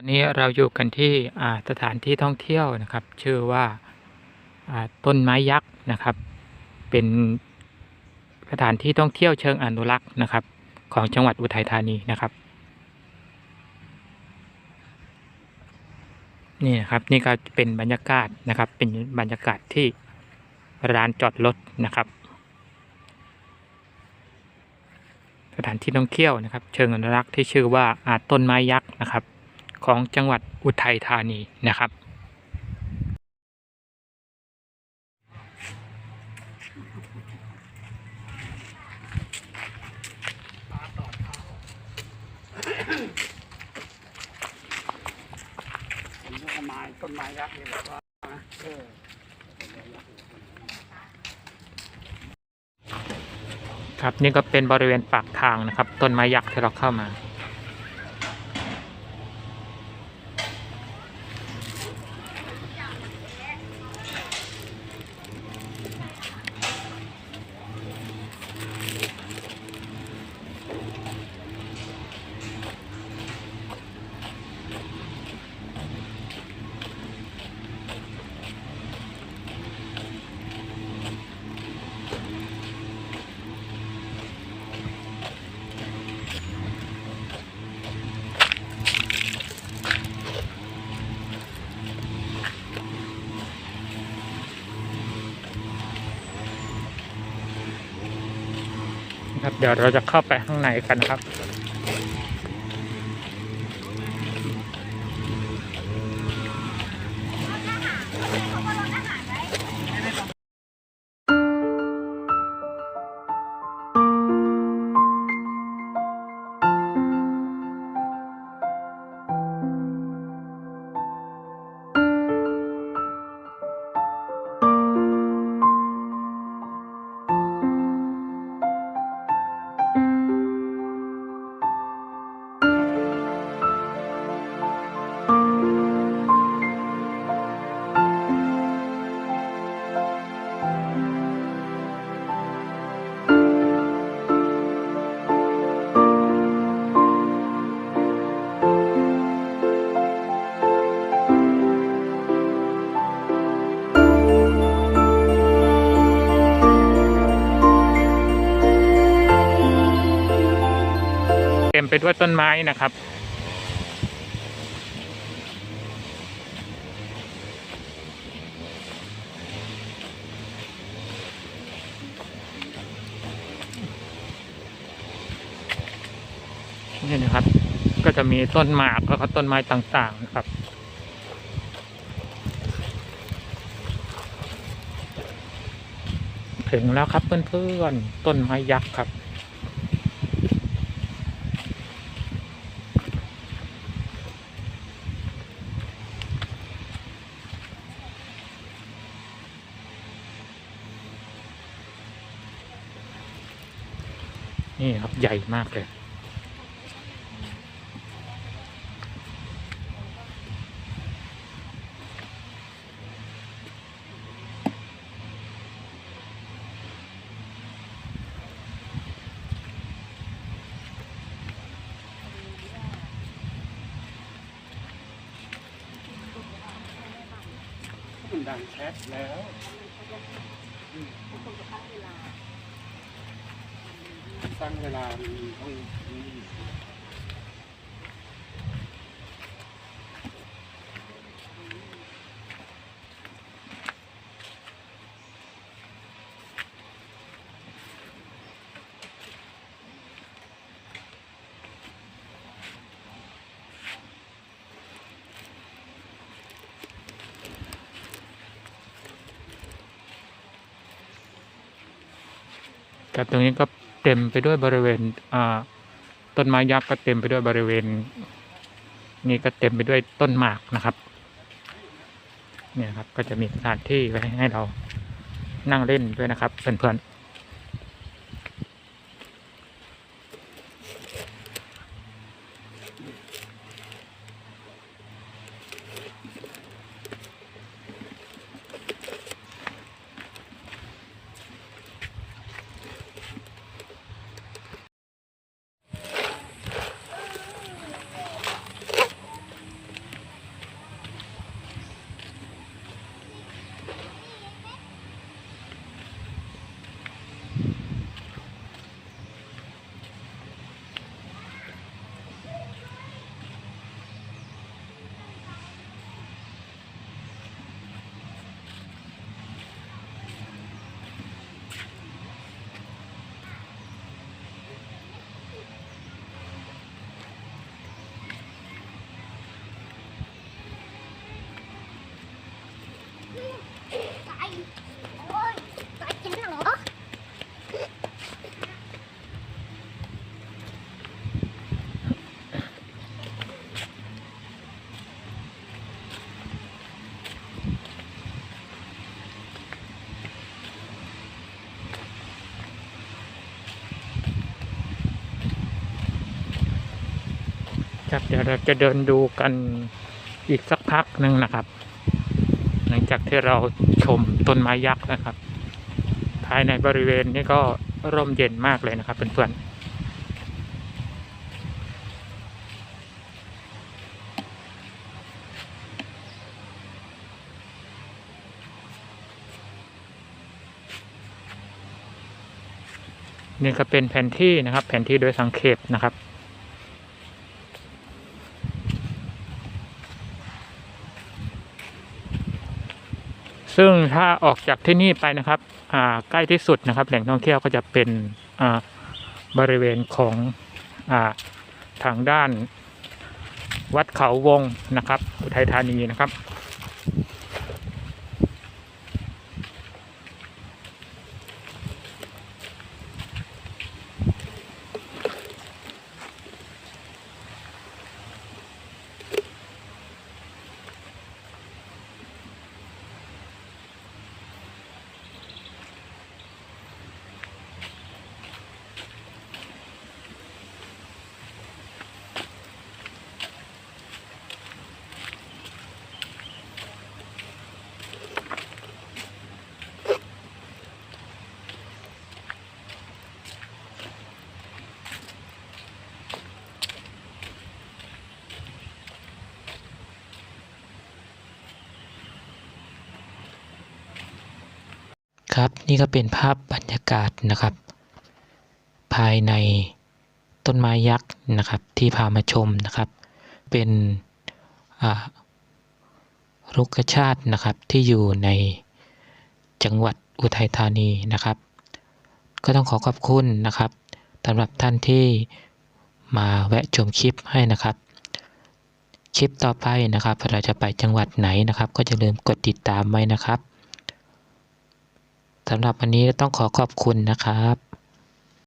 ตอนนี้เราอยู่กันที่สถานที่ท่องเที่ยวนะครับ ชื่อว่าอ่าต้นไม้ยักษ์นะครับ เป็นสถานที่ท่องเที่ยวเชิงอนุรักษ์นะครับ ของจังหวัดอุทัยธานีนะครับ นี่นะครับนี่ก็เป็นบรรยากาศนะครับ เป็นบรรยากาศที่ร้านจอดรถนะครับ สถานที่ท่องเที่ยวนะครับ เชิงอนุรักษ์ที่ชื่อว่าอาต้นไม้ยักษ์นะครับ ของจังหวัดอุทัยธานีนะครับต้นไม้ยักษ์นี่แหละว่าเออครับนี่ก็เป็นบริเวณปากทางนะครับ ต้นไม้ยักษ์ที่เราเข้ามา ครับเดี๋ยวเราจะเข้าไปข้างในกันครับ ไปด้วยต้นไม้นะครับ นี่นะครับ ก็จะมีต้นหมากแล้วก็ต้นไม้ต่างๆนะครับถึงแล้วครับเพื่อนๆต้นไม้ยักษ์ครับ นี่ครับใหญ่มากเลย มันดังแชทแล้ว ตั้งเวลามันต้องครับตรงนี้ก็ เต็มไปด้วยบริเวณต้นไม้ยักษ์ก็เต็มไปด้วยบริเวณ นี่ก็เต็มไปด้วยต้นหมากนะครับ เนี่ยครับก็จะมีสถานที่ไว้ให้เรานั่งเล่นด้วยนะครับเพื่อน ครับเดี๋ยวเราจะเดินดูกันอีกสักพักหนึ่งนะครับ หลังจากที่เราชมต้นไม้ยักษ์นะครับ ภายในบริเวณนี้ก็ร่มเย็นมากเลยนะครับเพื่อนๆนี่ก็เป็นแผนที่นะครับ แผนที่โดยสังเขปนะครับ ซึ่งถ้าออกจากที่นี่ไปนะครับอใกล้ที่สุดนะครับ แหล่งท่องเที่ยวก็จะเป็นอบริเวณของอทางด้านวัดเขาวงนะครับ อุทัยธานีนะครับ ครับ นี่ก็เป็นภาพบรรยากาศนะครับ ภายในต้นไม้ยักษ์นะครับ ที่พามาชมนะครับ เป็นรุกชาตินะครับที่อยู่ในจังหวัดอุทัยธานีนะครับ ก็ต้องขอขอบคุณนะครับสำหรับท่านที่มาแวะชมคลิปให้นะครับ คลิปต่อไปนะครับเราจะไปจังหวัดไหนนะครับ ก็จะลืมกดติดตามไว้นะครับ สำหรับวันนี้ต้องขอขอบคุณนะครับ